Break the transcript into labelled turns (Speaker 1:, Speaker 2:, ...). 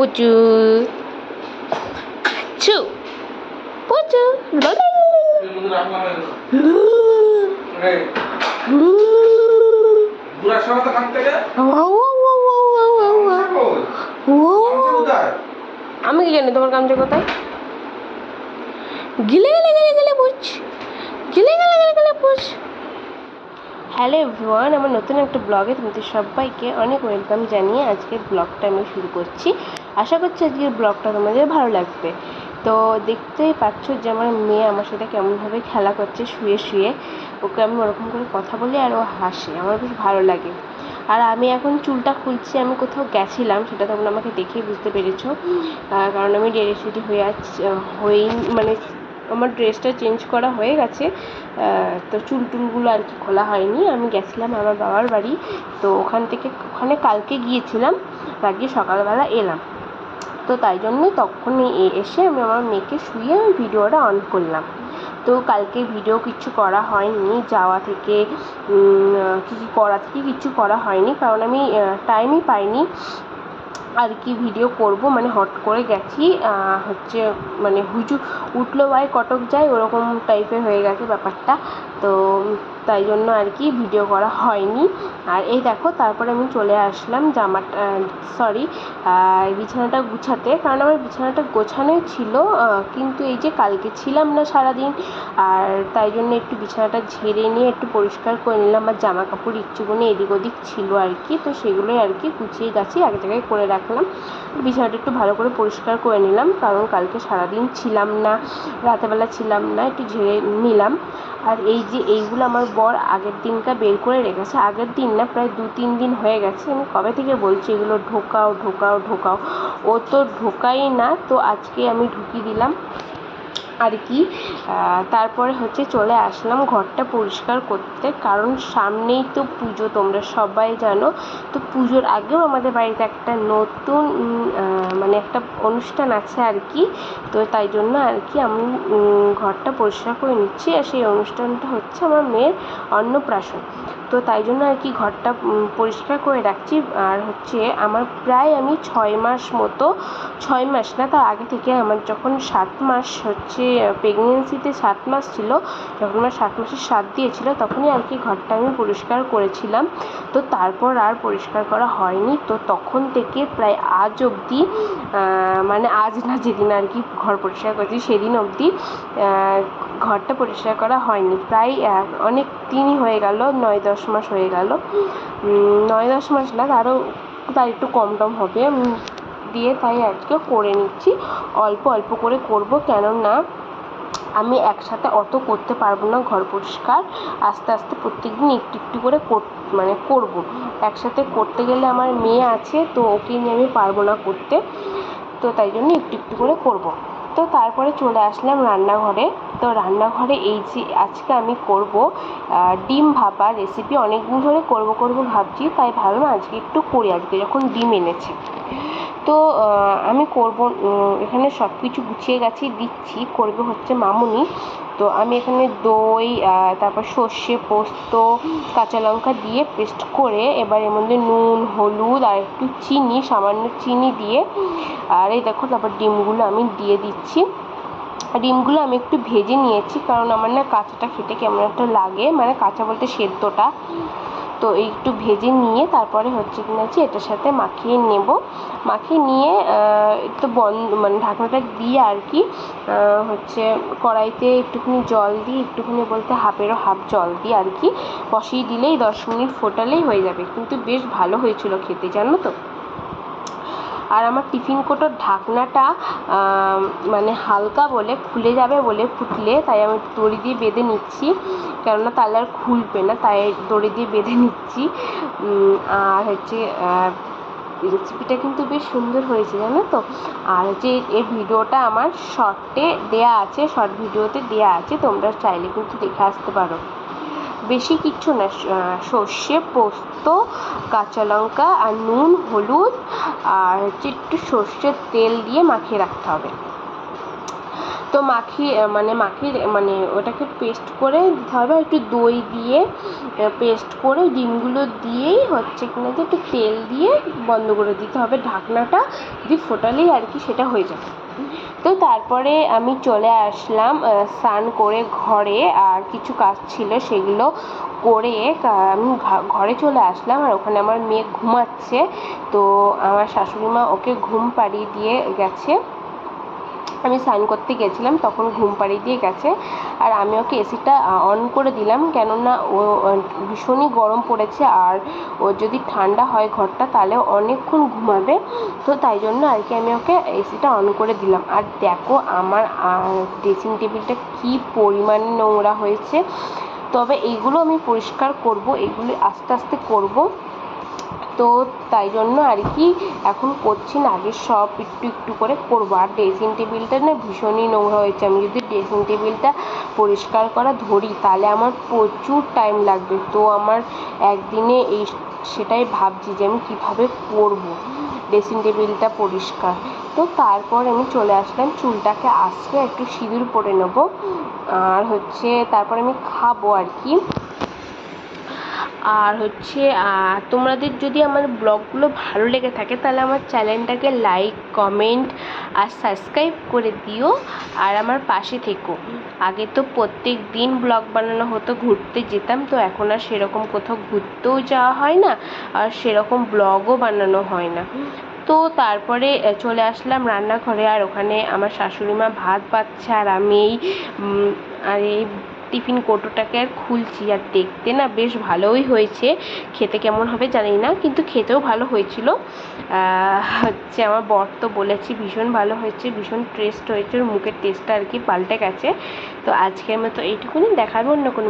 Speaker 1: পুচু চু পুচু আমি কি জানি তোমার কামটা কোথায়? গিলে গেলে গেলে গেলে বুঝ গিলে গেলে গেলে গেলে বুঝ হ্যালো এভরিওয়ান আমার নতুন একটা ব্লগে তোমাদের সবাইকে অনেক ওয়েলকাম জানিয়ে আজকের ব্লগটা আমি শুরু করছি। আশা করছি আজকের ব্লগটা তোমাদের ভালো লাগবে। তো দেখতেই পাচ্ছ যে আমার মেয়ে আমার সাথে কেমনভাবে খেলা করছে, শুয়ে শুয়ে। ওকে আমি ওরকম করে কথা বলি আর ও হাসে। আমার বেশ ভালো লাগে। আর আমি এখন চুলটা খুলছি, আমি কোথাও গেছিলাম, সেটা তোমরা আমাকে দেখেই বুঝতে পেরেছ। কারণ আমি সেডি হয়ে আছি হয়েই মানে আমার ড্রেসটা চেঞ্জ করা হয়ে গেছে। তো চুল টুলগুলো আর কি খোলা হয়নি। আমি গেছিলাম আমার বাবার বাড়ি, তো ওখান থেকে, ওখানে কালকে গিয়েছিলাম আজকে সকালবেলা এলাম। তো তাই জন্যই তখনই এসে আমি আমার মেয়েকে শুয়ে আমি ভিডিওটা অন করলাম। তো কালকে ভিডিও কিছু করা হয়নি, যাওয়া থেকে কী কী করা থেকে কিছু করা হয়নি, কারণ আমি টাইমই পাইনি। আর কি ভিডিও করব মানে হট করে গেছি হচ্ছে মানে হুজু, উঠল ভাই কটক যায়, ওরকম টাইপের হয়ে গেছে ব্যাপারটা। তো তাই জন্য আর কি ভিডিও করা হয়নি। আর এই দেখো, তারপরে আমি চলে আসলাম জামাটা সরি বিছানাটা গুছাতে। কারণ আমার বিছানাটা গোছানোই ছিল কিন্তু এই যে কালকে ছিলাম না সারাদিন, আর তাই জন্য একটু বিছানাটা ঝেড়ে নিয়ে একটু পরিষ্কার করে নিলাম। আর জামা কাপড় ইচ্ছুগুলো এদিক ওদিক ছিল আর কি, তো সেগুলোই আর কি গুছিয়ে গাছিয়ে এক জায়গায় করে রাখলাম। বিছানাটা একটু ভালো করে পরিষ্কার করে নিলাম, কারণ কালকে সারাদিন ছিলাম না রাতেরবেলা ছিলাম না, একটু ঝেড়ে নিলাম। আর এই যে এইগুলো আমার বর আগের দিনটা বের করে রেখেছে। আগের দিন না প্রায় দু তিন দিন হয়ে গেছে। আমি কবে থেকে বলছি এগুলো ঢোকাও ঢোকাও ঢোকাও? ও তো ঢোকাই না, তো আজকে আমি ঢুকিয়ে দিলাম। আর কি। তারপরে হচ্ছে চলে আসলাম ঘরটা পরিষ্কার করতে, কারণ সামনেই তো পুজো, তোমরা সবাই জানো। তো পুজোর আগেও আমাদের বাড়িতে একটা নতুন মানে একটা অনুষ্ঠান আছে আর কি। তো তাই জন্য আর কি আমি ঘরটা পরিষ্কার করে নিচ্ছি। আর সেই অনুষ্ঠানটা হচ্ছে আমার মেয়ের অন্নপ্রাশন। তো তাই জন্য আর কি ঘরটা পরিষ্কার করে রাখছি। আর হচ্ছে আমার প্রায় আমি ছয় মাস মতো, ছয় মাস না, তার আগে থেকে আমার যখন সাত মাস হচ্ছে প্রেগনেন্সিতে সাত মাস ছিল, যখন আমার সাত মাসের সাত দিয়েছিল, তখনই আর কি ঘরটা আমি পরিষ্কার করেছিলাম। তো তারপর আর পরিষ্কার করা হয়নি। তো তখন থেকে প্রায় আজ অবধি মানে আজ না যেদিন আর কি ঘর পরিষ্কার করেছি, সেদিন অবধি ঘরটা পরিষ্কার করা হয়নি। প্রায় অনেক দিনই হয়ে গেল, নয় দশ মাস হয়ে গেল। নয় দশ মাস না, তারও, তার একটু কম টম হবে। দিয়ে তাই আজকে করে নিচ্ছি। অল্প অল্প করে করব, কেননা আমি একসাথে অত করতে পারব না ঘর পরিষ্কার। আস্তে আস্তে প্রত্যেকদিন একটু একটু করে মানে করব। একসাথে করতে গেলে আমার মেয়ে আছে, তো ওকে নিয়ে আমি পারব না করতে। তো তাই জন্য একটু একটু করে করব। তো তারপরে চলে আসলাম রান্নাঘরে। তো রান্নাঘরে এই যে আজকে আমি করব ডিম ভাপা রেসিপি অনেক দিন ধরে করব করব ভাবছি, তাই ভাবলাম আজকে একটু করি, আজকে যখন ডিম এনেছে। তো আমি করব এখানে সব কিছু গুছিয়ে গেছি, দিচ্ছি, করবে হচ্ছে মামুনি। তো আমি এখানে দই তারপর সর্ষে পোস্ত, কাঁচা লঙ্কা দিয়ে পেস্ট করে এবার এর মধ্যে নুন, হলুদ আর একটু চিনি, সামান্য চিনি দিয়ে। আর এই দেখো, তারপর ডিমগুলো আমি দিয়ে দিচ্ছি। ডিমগুলো আমি একটু ভেজে নিয়েছি, কারণ আমার না কাঁচাটা খেতে কেমন একটা লাগে। মানে কাঁচা বলতে সেদ্ধটা। তো একটু ভেজে নিয়ে তারপরে হচ্ছে কিনা হচ্ছে এটার সাথে মাখিয়ে নেব। মাখিয়ে নিয়ে একটু বন্ধ মানে ঢাকনাটা দিয়ে আর কি হচ্ছে কড়াইতে একটুখানি জল দিয়ে, একটুখানি বলতে হাফেরও হাফ জল দিয়ে আর কি বসিয়ে দিলেই দশ মিনিট ফোটালেই হয়ে যাবে। কিন্তু বেশ ভালো হয়েছিল খেতে, জানো তো? আর আমার টিফিন কোটোর ঢাকনাটা মানে হালকা বলে খুলে যাবে বলে ফুটলে, তাই আমি দড়ি দিয়ে বেঁধে নিচ্ছি। কেননা তাহলে আর খুলবে না, তাই দড়ি দিয়ে বেঁধে নিচ্ছি। আর হচ্ছে রেসিপিটা কিন্তু বেশ সুন্দর হয়েছে, জানো তো? আর হচ্ছে এই ভিডিওটা আমার শর্টে দেয়া আছে শর্ট ভিডিওতে দেয়া আছে, তোমরা চাইলে কিন্তু দেখে আসতে পারো। বেশি কিছু না সর্ষে, পোস্ত, কাঁচা লঙ্কা আর নুন, হলুদ আর হচ্ছে একটু সর্ষের তেল দিয়ে মাখিয়ে রাখতে হবে। তো মাখিয়ে মানে মাখিয়ে মানে ওটাকে পেস্ট করে দিতে হবে একটু দই দিয়ে পেস্ট করে ডিমগুলো দিয়েই হচ্ছে কিনা যে একটু তেল দিয়ে বন্ধ করে দিতে হবে ঢাকনাটা দিয়ে ফোটালেই আর কি সেটা হয়ে যাবে। তো তারপরে আমি চলে আসলাম স্নান করে ঘরে, আর কিছু কাজ ছিল সেগুলো করে আমি ঘরে চলে আসলাম আর ওখানে আমার মেয়ে ঘুমাচ্ছে। তো আমার শাশুড়ি মা ওকে ঘুম পাড়িয়ে দিয়ে গেছে। আমি স্নান করতে গেছিলাম, তখন ঘুম পাড়িয়ে দিয়ে গেছে। আর আমি ওকে এসিটা অন করে দিলাম, কেননা ও ভীষণই গরম পড়েছে, আর ও যদি ঠান্ডা হয় ঘরটা, তাহলে অনেকক্ষণ ঘুমাবে। তো তাই জন্য আর কি আমি ওকে এসিটা অন করে দিলাম। আর দেখো আমার ড্রেসিং টেবিলটা কী পরিমাণে নোংরা হয়েছে। তবে এইগুলো আমি পরিষ্কার করব এগুলি আস্তে আস্তে করব। তো তাই জন্য আর কি এখন করছি না, আগে সব একটু একটু করে করব। আর ড্রেসিং টেবিলটা না ভীষণই নোংরা হয়েছে। আমি যদি ড্রেসিং টেবিলটা পরিষ্কার করা ধরি, তাহলে আমার প্রচুর টাইম লাগবে। তো আমার একদিনে এই সেটাই ভাবছি যে আমি কীভাবে করব ড্রেসিং টেবিলটা পরিষ্কার। তো তারপর আমি চলে আসলাম, চুলটাকে আজকে একটু সিঁদুর পরে নেব। আর হচ্ছে তারপর আমি খাব আর কি। আর হচ্ছে তোমাদের যদি আমার ব্লগগুলো ভালো লেগে থাকে, তাহলে আমার চ্যানেলটাকে লাইক, কমেন্ট আর সাবস্ক্রাইব করে দিও আর আমার পাশে থেকো। আগে তো প্রত্যেক দিন ব্লগ বানানো হতো, ঘুরতে যেতাম, তো এখন আর সেরকম কোথাও ঘুরতেও যাওয়া হয় না আর সেরকম ব্লগও বানানো হয় না। তো তারপরে চলে আসলাম রান্নাঘরে আর ওখানে আমার শাশুড়ি মা ভাত পাচ্ছে আর আমি এই আর এই টিফিন কৌটোটাকে আর খুলছি, আর দেখতে না বেশ ভালোই হয়েছে। খেতে কেমন হবে জানি না, কিন্তু খেতেও ভালো হয়েছিল। হচ্ছে আমার বর তো বলেছি, ভীষণ ভালো হয়েছে, ভীষণ টেস্ট হয়েছে মুখের টেস্টটা আর কি পাল্টে গেছে। তো আজকের মতো এইটুকুনি, দেখাবো অন্য কোনো